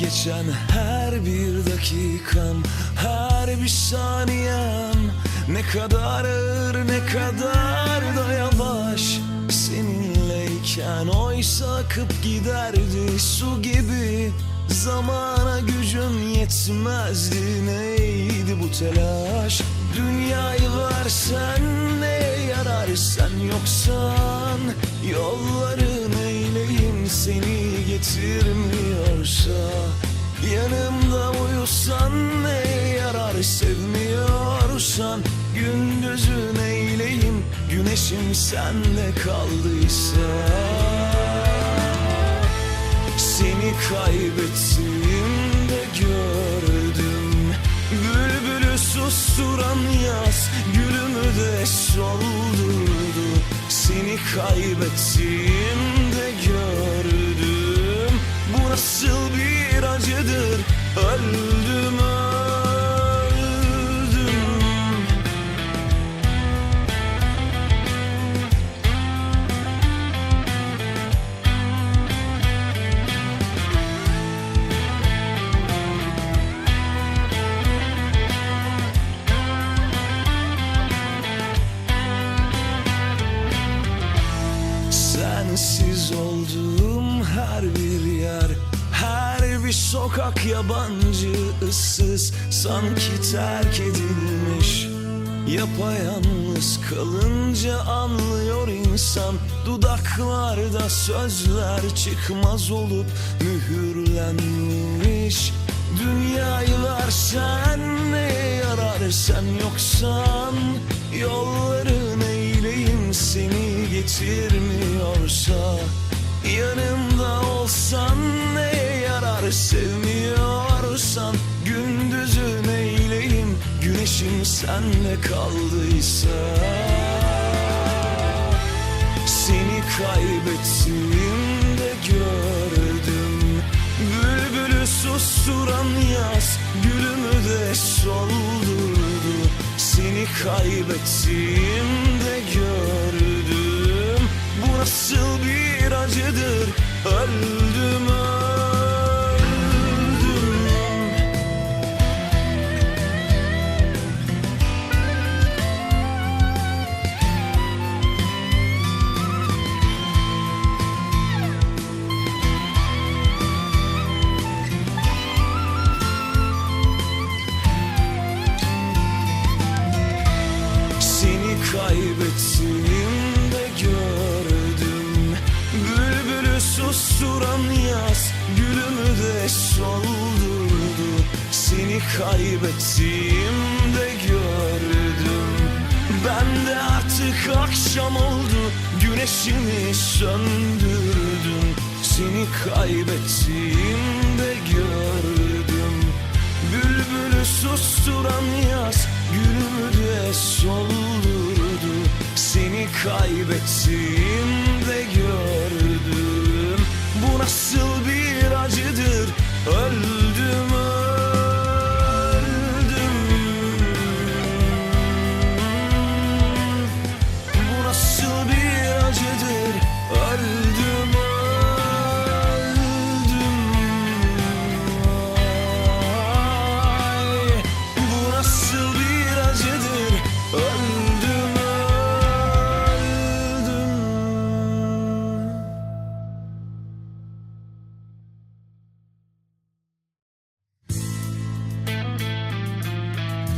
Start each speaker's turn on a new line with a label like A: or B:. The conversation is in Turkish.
A: Geçen her bir dakikam Her bir saniyem. Ne kadar ağır ne kadar da yavaş Seninleyken. Oysa akıp giderdi su gibi Zamana gücüm yetmezdi. Neydi bu telaş? Dünyayı versen ne yarar sen yoksan? Yolların sevmiyorsan Gündüzün eyleyim güneşim sende kaldıysa. Seni kaybettiğimde gördüm. Bülbülü susturan yaz Gülümü de soldurdu. Seni kaybettiğimde gördüm. Bu nasıl bir acıdır? Öldüm öldüm Sensiz olduğum her bir yer Her bir sokak yabancı ıssız Sanki terk edilmiş. Yapayalnız kalınca anlıyor insan Dudaklarda sözler çıkmaz olup mühürlenmiş. Dünyayı versen ne yarar sen yoksan Yolların eyleyim seni getirmiyorsa Yanımda olsan ne yarar? Sevmiyorsan Gündüzün eyleyim güneşim senle kaldıysa. Seni kaybettiğimde gördüm. Bülbülü susturan yaz Gülümü de soldurdu. Seni kaybettiğimde gördüm acıdır Öldüm öldüm. Seni kaybettiğimde Susturan yaz Gülümü de soldurdu. Seni kaybettiğimde gördüm. Ben de artık akşam oldu. Güneşimi söndürdüm. Seni kaybettiğimde gördüm. Bülbülü susturan yaz Gülümü de soldurdu. Seni kaybettiğimde acıdır